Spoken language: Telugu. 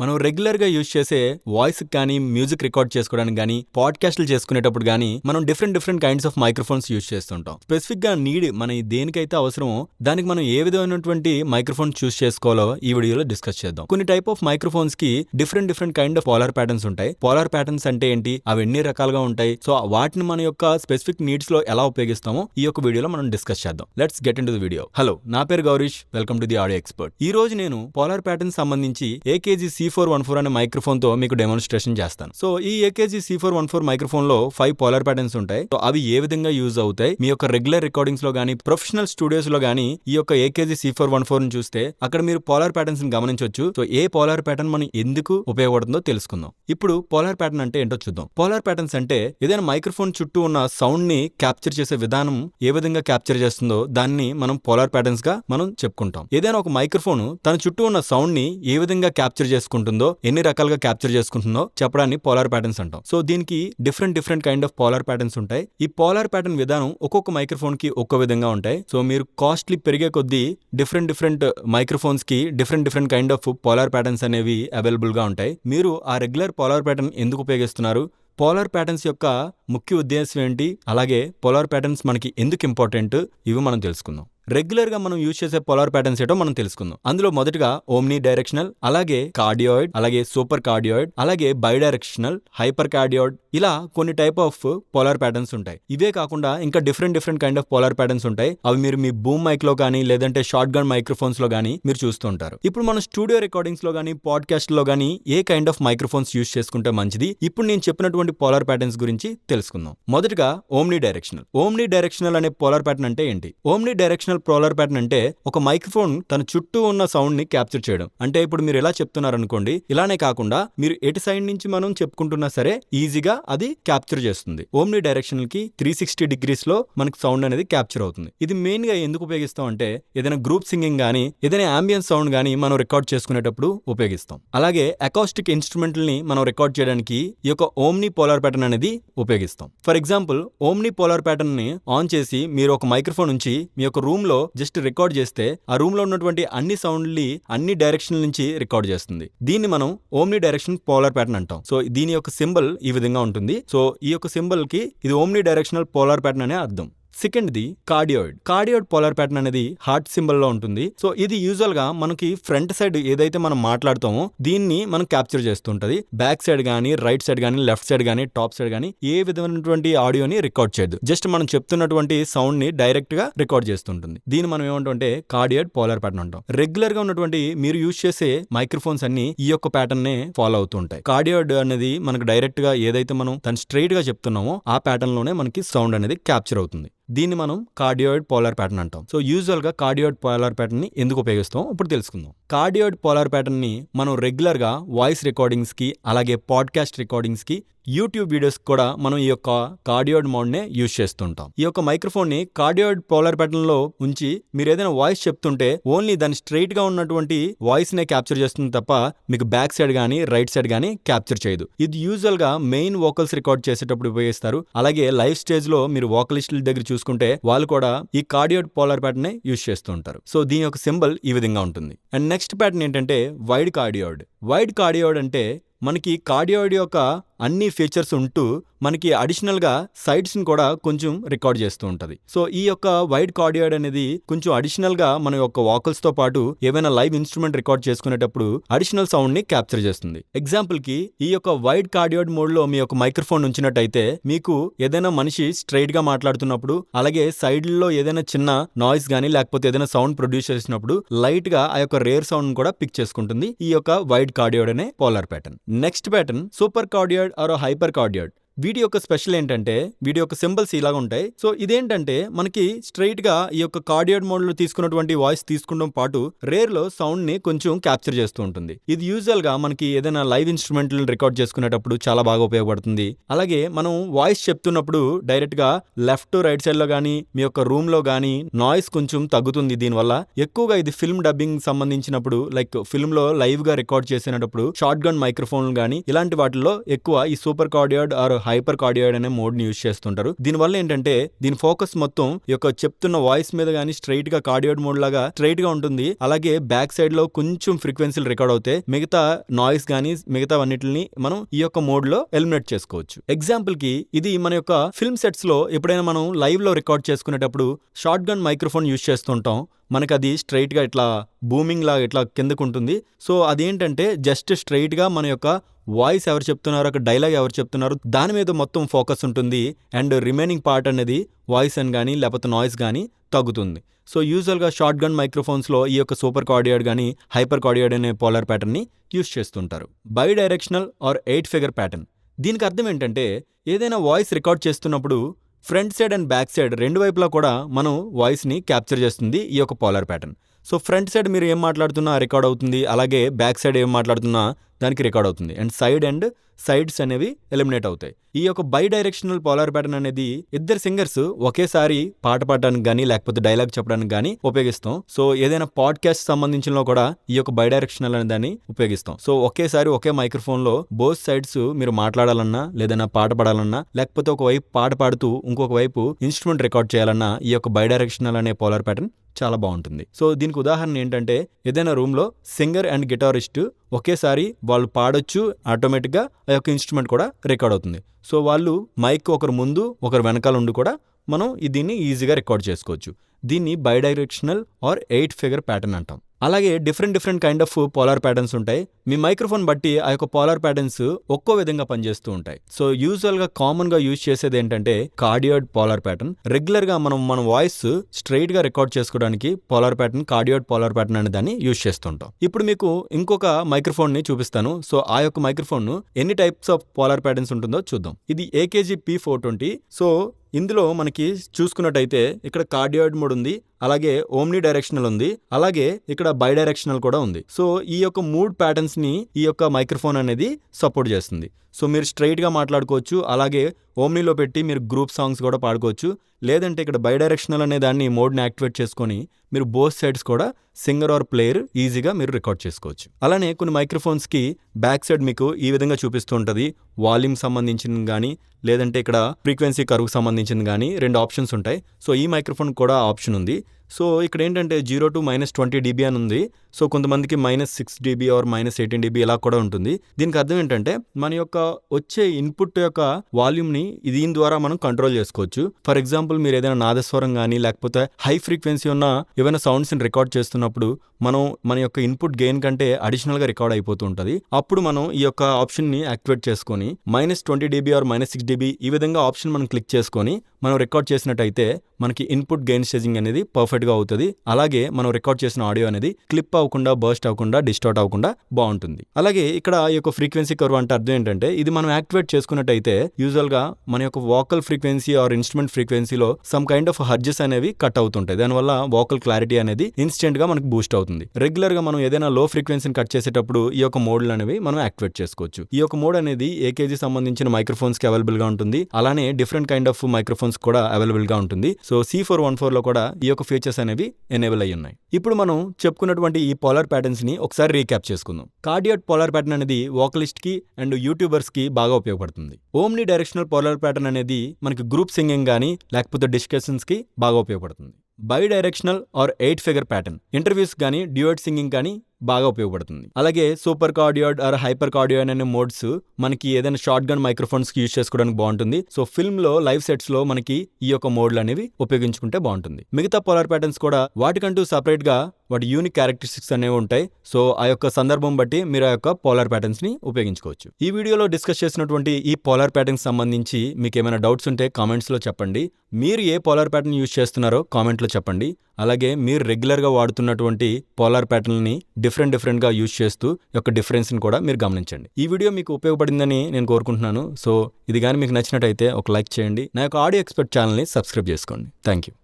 మనం రెగ్యులర్గా యూజ్ చేసే వాయిస్ కానీ మ్యూజిక్ రికార్డ్ చేసుకోవడానికి కానీ పాడ్కాస్ట్లు చేసుకునేటప్పుడు కానీ మనం different different kinds of microphones use చేస్తుంటాం. స్పెసిఫిక్గా నీడ్ మన దేనికైతే అవసరమో దానికి మనం ఏ విధమైనటువంటి మైక్రోఫోన్ చూస్ చేసుకోవాలో ఈ వీడియోలో డిస్కస్ చేద్దాం. కొన్ని type of మైక్రోఫోన్స్కి different different kind of polar patterns ఉంటాయి. పోలార్ ప్యాటర్న్స్ అంటే ఏంటి? అవి ఎన్ని రకాలుగా ఉంటాయి? సో వాటిని మన యొక్క స్పెసిఫిక్ నీడ్స్లో ఎలా ఉపయోగిస్తామో ఈ యొక్క వీడియోలో మనం డిస్కస్ చేద్దాం. Let's get into video hello నా పేరు Gourish. Welcome to the audio expert ఈ రోజు నేను పోలార్ ప్యాటర్న్ సంబంధించి AKG C four one four అనే మైక్రోఫోన్తో మీకు డెమోన్స్ట్రేషన్ చేస్తాను. సో ఈ AKG C four one four మైక్రోఫోన్లో five polar patterns ఉంటాయి. సో అవి ఏ విధంగా యూజ్ అవుతాయి? మీ యొక్క రెగ్యులర్ రికార్డింగ్స్లో గానీ ప్రొఫెషనల్ స్టూడియోస్లో గానీ ఈ యొక్క ఏకేజీ సి ఫోర్ వన్ ఫోర్ని చూస్తే అక్కడ మీరు పోలార్ ప్యాటర్న్స్ని గమనించవచ్చు సో ఏ పోలార్ ప్యాటర్న్ మనం ఎందుకు ఉపయోగపడుతుందో తెలుసుకుందాం. ఇప్పుడు పోలార్ ప్యాటర్న్ అంటే ఏంటో చూద్దాం. పోలార్ ప్యాటర్న్స్ అంటే ఏదైనా మైక్రోఫోన్ చుట్టూ ఉన్న సౌండ్ని క్యాప్చర్ చేసే విధానం ఏ విధంగా క్యాప్చర్ చేస్తుందో దాన్ని మనం పోలార్ ప్యాటర్న్స్గా మనం చెప్పుకుంటాం. ఏదైనా ఒక మైక్రోఫోన్ తన చుట్టూ ఉన్న సౌండ్ని ఏ విధంగా క్యాప్చర్ చేసుకుంటుంది ఎన్ని రకాలుగా క్యాప్చర్ చేసుకుంటుందో చెప్పడాన్ని పోలార్ ప్యాటర్న్స్ అంటాం. సో దీనికి different different kind of polar patterns ఉంటాయి. ఈ పోలార్ ప్యాటర్న్ విధానం ఒక్కొక్క మైక్రోఫోన్కి ఒక్కో విధంగా ఉంటాయి. సో మీరు కాస్ట్లీ పెరిగే కొద్దీ different different మైక్రోఫోన్స్కి different different kind of polar patterns అనేవి అవైలబుల్గా ఉంటాయి. మీరు ఆ రెగ్యులర్ పోలార్ ప్యాటర్న్ ఎందుకు ఉపయోగిస్తున్నారు? పోలార్ ప్యాటర్న్స్ యొక్క ముఖ్య ఉద్దేశం ఏంటి? అలాగే పోలార్ ప్యాటర్న్స్ మనకి ఎందుకు ఇంపార్టెంట్? ఇవి మనం తెలుసుకుందాం. రెగ్యులర్గా మనం యూజ్ చేసే పోలార్ ప్యాటర్న్స్ ఏంటో మనం తెలుసుకుందాం. అందులో మొదటగా ఓమ్ని డైరెక్షనల్ అలాగే కార్డియాయిడ్ అలాగే సూపర్ కార్డియాయిడ్ అలాగే బైడైరెక్షనల్ హైపర్ కార్డియాయిడ్ ఇలా కొన్ని టైప్ ఆఫ్ పోలార్ ప్యాటర్న్స్ ఉంటాయి. ఇవే కాకుండా ఇంకా different different kind of polar patterns ఉంటాయి. అవి మీరు మీ బూమ్ మైక్లో కానీ లేదంటే షార్ట్ గన్ మైక్రోఫోన్స్లో కానీ మీరు చూస్తూ ఉంటారు. ఇప్పుడు మనం స్టూడియో రికార్డింగ్స్లో కానీ పాడ్కాస్ట్లో కానీ ఏ కైండ్ ఆఫ్ మైక్రోఫోన్స్ యూజ్ చేసుకుంటే మంచిది? ఇప్పుడు నేను చెప్పినటువంటి పోలార్ ప్యాటర్న్స్ గురించి తెలుసుకుందాం. మొదటగా ఓమ్ని డైరెక్షనల్. ఓమ్ని డైరెక్షనల్ అనే పోలార్ ప్యాటర్న్ అంటే ఏంటి? ఓమ్ని డైరెక్షనల్ పోలార్ ప్యాటర్న్ అంటే ఒక మైక్రోఫోన్ తన చుట్టూ ఉన్న సౌండ్ని క్యాప్చర్ చేయడం. అంటే ఇప్పుడు మీరు ఎలా చెప్తున్నారు అనుకోండి ఇలానే కాకుండా మీరు ఎటు సైడ్ నుంచి మనం చెప్పుకుంటున్నా సరే ఈజీగా అది క్యాప్చర్ చేస్తుంది. ఓమ్ని డైరెక్షనల్కి త్రీ సిక్స్టీ డిగ్రీస్లో మనకి సౌండ్ అనేది క్యాప్చర్ అవుతుంది. ఇది మెయిన్గా ఎందుకు ఉపయోగిస్తాం అంటే ఏదైనా గ్రూప్ సింగింగ్ గానీ ఏదైనా అంబియన్స్ సౌండ్ గానీ మనం రికార్డ్ చేసుకునేటప్పుడు ఉపయోగిస్తాం. అలాగే అకాస్టిక్ ఇన్స్ట్రుమెంట్లని మనం రికార్డ్ చేయడానికి ఈ యొక్క ఓమ్ని పోలార్ ప్యాటర్న్ అనేది ఉపయోగిస్తాం. ఫర్ ఎగ్జాంపుల్ ఓమ్ని పోలార్ ప్యాటర్న్ని ఆన్ చేసి మీరు ఒక మైక్రోఫోన్ నుంచి మీ యొక్క రూమ్ లో జస్ట్ రికార్డ్ చేస్తే ఆ రూమ్లో ఉన్నటువంటి అన్ని సౌండ్ని అన్ని డైరెక్షన్ నుంచి రికార్డ్ చేస్తుంది. దీన్ని మనం ఓమ్ని డైరెక్షన్ పోలార్ ప్యాటర్న్ అంటాం. సో దీని యొక్క సింబల్ ఈ విధంగా ఉంటుంది. సో ఈ యొక్క సింబల్కి ఇది ఓమ్ని డైరెక్షనల్ పోలార్ ప్యాటర్న్ అనే అర్థం. సెకండ్ది కార్డియోయిడ్. కార్డియోయిడ్ పోలార్ ప్యాటర్న్ అనేది హార్ట్ సింబల్లో ఉంటుంది. సో ఇది యూజువల్గా మనకి ఫ్రంట్ సైడ్ ఏదైతే మనం మాట్లాడుతామో దీన్ని మనం క్యాప్చర్ చేస్తుంటది. బ్యాక్ సైడ్ గానీ రైట్ సైడ్ గానీ లెఫ్ట్ సైడ్ గానీ టాప్ సైడ్ గానీ ఏ విధమైనటువంటి ఆడియోని రికార్డ్ చేయదు జస్ట్ మనం చెప్తున్నటువంటి సౌండ్ని డైరెక్ట్గా రికార్డ్ చేస్తుంటుంది. దీన్ని మనం ఏమంటే కార్డియోయిడ్ పోలార్ ప్యాటర్న్ అంటాం. రెగ్యులర్గా ఉన్నటువంటి మీరు యూజ్ చేసే మైక్రోఫోన్స్ అన్ని ఈ యొక్క ప్యాటర్న్ నే ఫాలో అవుతుంటాయి. కార్డియోయిడ్ అనేది మనకు డైరెక్ట్గా ఏదైతే మనం తను స్ట్రైట్గా చెప్తున్నామో ఆ ప్యాటర్న్లోనే మనకి సౌండ్ అనేది క్యాప్చర్ అవుతుంది. దీన్ని మనం కార్డియోయిడ్ పోలార్ ప్యాటర్న్ అంటాం. సో యూజువల్గా కార్డియోయిడ్ పోలార్ ప్యాటర్న్ని ఎందుకు ఉపయోగిస్తాం? ఇప్పుడు తెలుసుకుందాం. కార్డియోయిడ్ పోలార్ ప్యాటర్న్ని మనం రెగ్యులర్గా వాయిస్ రికార్డింగ్స్కి అలాగే పాడ్కాస్ట్ రికార్డింగ్స్కి యూట్యూబ్ వీడియోస్ కూడా మనం ఈ యొక్క కార్డియోయిడ్ మోడ్నే యూజ్ చేస్తుంటాం. ఈ యొక్క మైక్రోఫోన్ని కార్డియోయిడ్ పోలార్ ప్యాటర్న్లో ఉంచి మీరు ఏదైనా వాయిస్ చెప్తుంటే ఓన్లీ దాని స్ట్రైట్గా ఉన్నటువంటి వాయిస్ నే క్యాప్చర్ చేస్తుంది తప్ప మీకు బ్యాక్ సైడ్ గానీ రైట్ సైడ్ కానీ క్యాప్చర్ చేయదు. ఇది యూజువల్గా మెయిన్ వోకల్స్ రికార్డ్ చేసేటప్పుడు ఉపయోగిస్తారు. అలాగే లైవ్ స్టేజ్లో మీరు వోకలిస్టుల దగ్గర చూసుకుంటే వాళ్ళు కూడా ఈ కార్డియోడ్ పోలార్ ప్యాటర్న్ యూజ్ చేస్తూ ఉంటారు. సో దీని యొక్క సింబల్ ఈ విధంగా ఉంటుంది. అండ్ నెక్స్ట్ ప్యాటర్న్ ఏంటంటే వైడ్ కార్డియోడ్. వైడ్ కార్డియోడ్ అంటే మనకి కార్డియోడ్ యొక్క అన్ని ఫీచర్స్ ఉంటూ మనకి అడిషనల్గా సైడ్స్ని కూడా కొంచెం రికార్డ్ చేస్తూ ఉంటుంది. సో ఈ యొక్క వైడ్ కార్డియోయిడ్ అనేది కొంచెం అడిషనల్గా మన యొక్క వాకల్స్తో పాటు ఏవైనా లైవ్ ఇన్స్ట్రుమెంట్ రికార్డ్ చేసుకునేటప్పుడు అడిషనల్ సౌండ్ని క్యాప్చర్ చేస్తుంది. ఎగ్జాంపుల్కి ఈ యొక్క వైడ్ కార్డియోయిడ్ మోడ్లో మీ యొక్క మైక్రోఫోన్ ఉంచినట్టయితే మీకు ఏదైనా మనిషి స్ట్రైట్గా మాట్లాడుతున్నప్పుడు అలాగే సైడ్లో ఏదైనా చిన్న నాయిస్ కానీ లేకపోతే ఏదైనా సౌండ్ ప్రొడ్యూస్ చేసినప్పుడు లైట్గా ఆ యొక్క రేర్ సౌండ్ కూడా పిక్ చేసుకుంటుంది ఈ యొక్క వైడ్ కార్డియోడ్ అనే polar pattern. Next pattern super cardioid or hyper cardioid వీటి యొక్క స్పెషల్ ఏంటంటే వీటి యొక్క సింబల్స్ ఇలాగ ఉంటాయి. సో ఇదేంటంటే మనకి స్ట్రైట్గా ఈ యొక్క కార్డియోడ్ మోడ్లో తీసుకున్నటువంటి వాయిస్ తీసుకుంటం పాటు రేర్లో సౌండ్ని కొంచెం క్యాప్చర్ చేస్తూ ఉంటుంది. ఇది యూజువల్గా మనకి ఏదైనా లైవ్ ఇన్స్ట్రుమెంట్ రికార్డ్ చేసుకునేటప్పుడు చాలా బాగా ఉపయోగపడుతుంది. అలాగే మనం వాయిస్ చెప్తున్నప్పుడు డైరెక్ట్గా లెఫ్ట్ రైట్ సైడ్లో గానీ మీ యొక్క రూమ్లో గానీ నాయిస్ కొంచెం తగ్గుతుంది దీనివల్ల. ఎక్కువగా ఇది ఫిల్మ్ డబ్బింగ్ సంబంధించినప్పుడు లైక్ ఫిల్మ్లో లైవ్గా రికార్డ్ చేసినప్పుడు షార్ట్ గన్ మైక్రోఫోన్ గానీ ఇలాంటి వాటిల్లో ఎక్కువ ఈ super cardioid or hyper cardioid అనే మోడ్ని యూజ్ చేస్తుంటారు. దీనివల్ల ఏంటంటే దీని ఫోకస్ మొత్తం యొక్క చెప్తున్న వాయిస్ మీద కానీ స్ట్రైట్గా కార్డియాయిడ్ మోడ్ లాగా స్ట్రైట్గా ఉంటుంది. అలాగే బ్యాక్ సైడ్లో కొంచెం ఫ్రీక్వెన్సీలు రికార్డ్ అవుతాయి మిగతా నాయిస్ కానీ మిగతా అన్నిటిని మనం ఈ యొక్క మోడ్లో ఎలిమినేట్ చేసుకోవచ్చు. ఎగ్జాంపుల్కి ఇది మన యొక్క ఫిల్మ్ సెట్స్లో ఎప్పుడైనా మనం లైవ్లో రికార్డ్ చేసుకునేటప్పుడు షార్ట్ గన్ మైక్రోఫోన్ యూజ్ చేస్తుంటాం. మనకు అది స్ట్రైట్గా ఇట్లా బూమింగ్ లాగా ఇట్లా కిందకు ఉంటుంది సో అదేంటంటే జస్ట్ స్ట్రైట్గా మన యొక్క వాయిస్ ఎవరు చెప్తున్నారు ఒక డైలాగ్ ఎవరు చెప్తున్నారు దాని మీద మొత్తం ఫోకస్ ఉంటుంది. అండ్ రిమైనింగ్ పార్ట్ అనేది వాయిస్ అని కానీ లేకపోతే నాయిస్ కానీ తగ్గుతుంది. సో యూజువల్గా షార్ట్ గన్ మైక్రోఫోన్స్లో ఈ యొక్క సూపర్ కార్డియాడ్ కానీ హైపర్ కార్డియాడ్ అనే పోలార్ ప్యాటర్న్ని యూజ్ చేస్తుంటారు. Bi directional or eight figure pattern. దీనికి అర్థం ఏంటంటే ఏదైనా వాయిస్ రికార్డ్ చేస్తున్నప్పుడు front side and back side రెండు వైపులా కూడా మనం వాయిస్ని క్యాప్చర్ చేస్తుంది ఈ యొక్క polar pattern. So front side మీరు ఏం మాట్లాడుతున్నా రికార్డ్ అవుతుంది అలాగే బ్యాక్ సైడ్ ఏం మాట్లాడుతున్నా దానికి రికార్డ్ అవుతుంది. అండ్ సైడ్ అండ్ సైడ్స్ అనేవి ఎలిమినేట్ అవుతాయి. ఈ యొక్క బై డైరెక్షనల్ పోలార్ ప్యాటర్న్ అనేది ఇద్దరు సింగర్స్ ఒకేసారి పాట పాడడానికి కానీ లేకపోతే డైలాగ్ చెప్పడానికి కానీ ఉపయోగిస్తాం. సో ఏదైనా పాడ్కాస్ట్ సంబంధించిన కూడా ఈ యొక్క బై డైరెక్షనల్ అనే దాన్ని ఉపయోగిస్తాం. సో ఒకేసారి ఒకే మైక్రోఫోన్లో బోత్ సైడ్స్ మీరు మాట్లాడాలన్నా లేదన్నా పాట పాడాలన్నా లేకపోతే ఒక వైపు పాట పాడుతూ ఇంకొక వైపు ఇన్స్ట్రుమెంట్ రికార్డ్ చేయాలన్నా ఈ యొక్క బై డైరెక్షనల్ అనే పోలార్ ప్యాటర్న్ చాలా బాగుంటుంది. సో దీనికి ఉదాహరణ ఏంటంటే ఏదైనా రూమ్లో సింగర్ అండ్ గిటారిస్ట్ ఒకేసారి వాళ్ళు పాడొచ్చు ఆటోమేటిక్గా ఆ యొక్క ఇన్స్ట్రుమెంట్ కూడా రికార్డ్ అవుతుంది. సో వాళ్ళు మైక్ ఒకరు ముందు ఒకరు వెనకాల ఉండి కూడా మనం దీన్ని ఈజీగా రికార్డ్ చేసుకోవచ్చు. దీన్ని bidirectional or eight figure pattern అంటాం. అలాగే different different kind of polar patterns ఉంటాయి. మీ మైక్రోఫోన్ బట్టి ఆ యొక్క పోలార్ ప్యాటర్న్స్ ఒక్కో విధంగా పనిచేస్తూ ఉంటాయి. సో యూజువల్గా కామన్గా యూజ్ చేసేది ఏంటంటే కార్డియోడ్ పోలార్ ప్యాటర్న్ రెగ్యులర్గా మనం మన వాయిస్ స్ట్రైట్గా రికార్డ్ చేసుకోవడానికి polar pattern cardioid polar pattern అనే దాన్ని యూజ్ చేస్తుంటాం. ఇప్పుడు మీకు ఇంకొక మైక్రోఫోన్ని చూపిస్తాను. సో ఆ యొక్క మైక్రోఫోన్ను ఎన్ని టైప్స్ ఆఫ్ పోలార్ ప్యాటర్న్స్ ఉంటుందో చూద్దాం. ఇది AKG P four twenty so ఇందులో మనకి చూసుకున్నట్టయితే ఇక్కడ కార్డియోయిడ్ మోడ్ ఉంది. అలాగే ఓమ్ని డైరెక్షనల్ ఉంది. అలాగే ఇక్కడ బై డైరెక్షనల్ కూడా ఉంది. సో ఈ యొక్క మూడ్ ప్యాటర్న్స్ని ఈ యొక్క మైక్రోఫోన్ అనేది సపోర్ట్ చేస్తుంది. సో మీరు స్ట్రైట్గా మాట్లాడుకోవచ్చు అలాగే ఓమ్నీలో పెట్టి మీరు గ్రూప్ సాంగ్స్ కూడా పాడుకోవచ్చు. లేదంటే ఇక్కడ బై డైరెక్షనల్ అనే దాన్ని మోడ్ని యాక్టివేట్ చేసుకొని మీరు బోత్ సైడ్స్ కూడా సింగర్ ఆర్ ప్లేయర్ ఈజీగా మీరు రికార్డ్ చేసుకోవచ్చు. అలానే కొన్ని మైక్రోఫోన్స్కి బ్యాక్ సైడ్ మీకు ఈ విధంగా చూపిస్తూ ఉంటుంది. వాల్యూమ్ సంబంధించిన కానీ లేదంటే ఇక్కడ ఫ్రీక్వెన్సీ కరువుకు సంబంధించిన కానీ రెండు ఆప్షన్స్ ఉంటాయి. సో ఈ మైక్రోఫోన్ కూడా ఆప్షన్ ఉంది. సో ఇక్కడ ఏంటంటే zero to minus twenty dB అని ఉంది. సో కొంతమందికి minus six dB or minus eighteen dB ఇలా కూడా ఉంటుంది. దీనికి అర్థం ఏంటంటే మన యొక్క వచ్చే ఇన్పుట్ యొక్క వాల్యూమ్ని దీని ద్వారా మనం కంట్రోల్ చేసుకోవచ్చు. ఫర్ ఎగ్జాంపుల్ మీరు ఏదైనా నాదస్వరం కానీ లేకపోతే హై ఫ్రీక్వెన్సీ ఉన్న ఏమైనా సౌండ్స్ని రికార్డ్ చేస్తున్నప్పుడు మనం మన యొక్క ఇన్పుట్ గెయిన్ కంటే అడిషనల్గా రికార్డ్ అయిపోతూ ఉంటుంది. అప్పుడు మనం ఈ యొక్క ఆప్షన్ని యాక్టివేట్ చేసుకొని minus twenty dB or minus six dB ఈ విధంగా ఆప్షన్ మనం క్లిక్ చేసుకొని మనం రికార్డ్ చేసినట్టయితే మనకి ఇన్పుట్ గెయిన్ స్టేజింగ్ అనేది పర్ఫెక్ట్గా అవుతుంది. అలాగే మనం రికార్డ్ చేసిన ఆడియో అనేది క్లిప్ అవ్వకుండా బర్స్ట్ అవ్వకుండా డిస్టార్ట్ అవ్వకుండా బాగుంటుంది. అలాగే ఇక్కడ ఈ యొక్క ఫ్రీక్వెన్సీ కర్వ్ అంటే అర్థం ఏంటంటే ఇది మనం యాక్టివేట్ చేసుకున్నట్టయితే యూజువల్గా మన యొక్క వాకల్ ఫ్రీక్వెన్సీ ఆర్ ఇన్స్ట్రుమెంట్ ఫ్రీక్వెన్సీలో సమ్ కైండ్ ఆఫ్ హర్జెస్ అనేవి కట్ అవుతుంటాయి. దానివల్ల వాకల్ క్లారిటీ అనేది ఇన్స్టెంట్గా మనకి బూస్ట్ అవుతుంది. రెగ్యులర్గా మనం ఏదైనా లో ఫ్రీక్వెన్సీని కట్ చేసేటప్పుడు ఈ యొక్క మోడ్లు అనేవి మనం యాక్టివేట్ చేసుకోవచ్చు. ఈ యొక్క మోడ్ అనేది ఏకేజీ సంబంధించిన మైక్రోఫోన్స్కి అవైలబుల్గా ఉంటుంది. అలానే డిఫరెంట్ కైండ్ ఆఫ్ మైక్రోఫోన్స్ కూడా అవైలబుల్గా ఉంటుంది. సో సి ఫోర్ వన్ ఫోర్లో కూడా ఈ యొక్క ఫీచర్స్ అనేవి ఎనేబుల్ అయ్యి ఉన్నాయి. ఇప్పుడు మనం చెప్పుకున్నటువంటి ఈ పోలార్ ప్యాటర్న్స్ని ఒకసారి రీక్యాప్ చేసుకుందాం. కార్డియాట్ పోలార్ ప్యాటర్న్ అనేది వోకలిస్ట్కి అండ్ యూట్యూబర్స్కి బాగా ఉపయోగపడుతుంది. ఓమ్ని డైరెక్షనల్ పోలార్ ప్యాటర్న్ అనేది మనకి గ్రూప్ సింగింగ్ కానీ లేకపోతే డిస్కషన్స్కి బాగా ఉపయోగపడుతుంది. Bi directional or eight figure pattern interviews కానీ డ్యూయట్ సింగింగ్ కానీ బాగా ఉపయోగపడుతుంది. అలాగే super cardioid or hyper cardioid అనే మోడ్స్ మనకి ఏదైనా షార్ట్ గన్ మైక్రోఫోన్స్ యూజ్ చేసుకోవడానికి బాగుంటుంది. సో ఫిల్మ్లో లైవ్ సెట్స్లో మనకి ఈ యొక్క మోడ్లు అనేవి ఉపయోగించుకుంటే బాగుంటుంది. మిగతా పోలార్ ప్యాటర్న్స్ కూడా వాటికంటూ సపరేట్గా వాటి యూనిక్ క్యారెక్టరిస్టిక్స్ అనేవి ఉంటాయి. సో ఆ యొక్క సందర్భం బట్టి మీరు ఆ యొక్క పోలార్ ప్యాటర్న్స్ని ఉపయోగించుకోవచ్చు. ఈ వీడియోలో డిస్కస్ చేసినటువంటి ఈ పోలార్ ప్యాటర్న్స్ సంబంధించి మీకు ఏమైనా డౌట్స్ ఉంటే కామెంట్స్లో చెప్పండి. మీరు ఏ పోలార్ ప్యాటర్న్ యూజ్ చేస్తున్నారో కామెంట్ లో చెప్పండి. అలాగే మీరు రెగ్యులర్గా వాడుతున్నటువంటి పోలార్ ప్యాటర్న్ని డిఫరెంట్ డిఫరెంట్గా యూజ్ చేస్తూ యొక్క డిఫరెన్స్ని కూడా మీరు గమనించండి. ఈ వీడియో మీకు ఉపయోగపడిందని నేను కోరుకుంటున్నాను. సో ఇది కానీ మీకు నచ్చినట్టయితే ఒక లైక్ చేయండి. నా యొక్క ఆడియో ఎక్స్పర్ట్ ఛానల్ని సబ్స్క్రైబ్ చేసుకోండి. Thank you